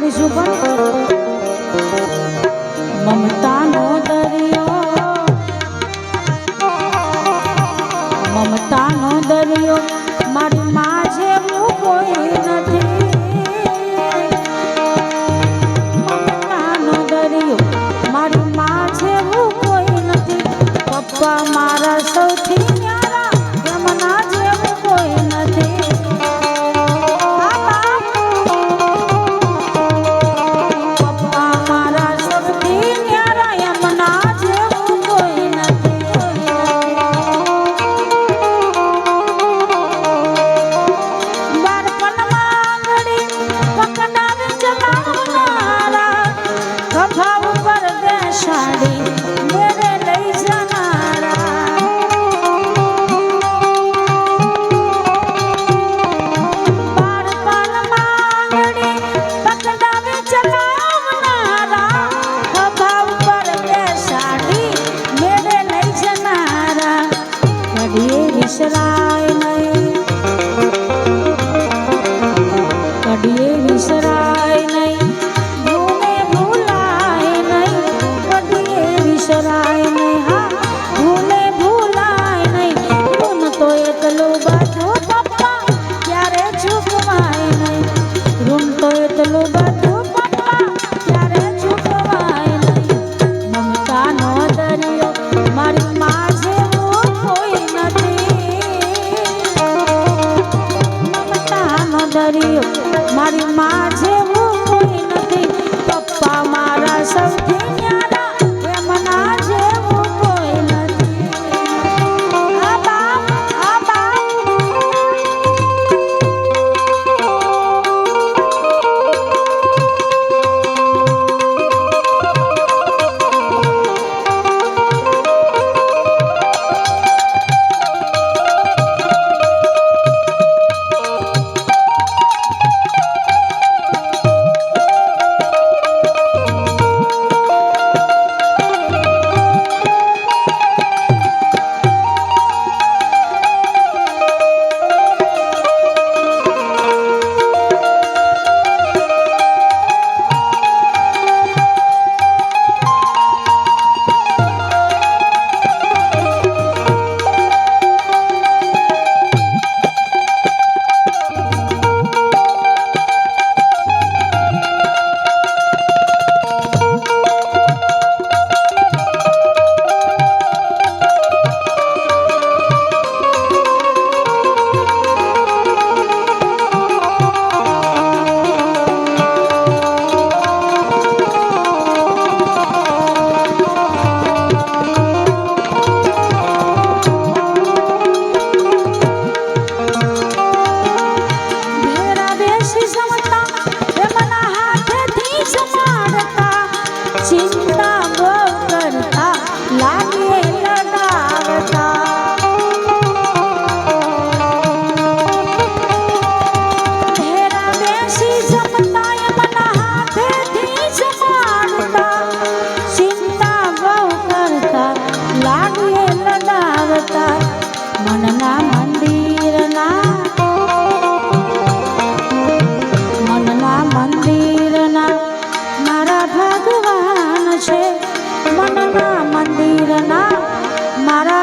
সুপারি সুপারি। કર્યો મારી માં છે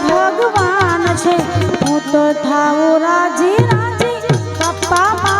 ભગવાન છે હું તો થાઉ રાજી રાજી પપ્પા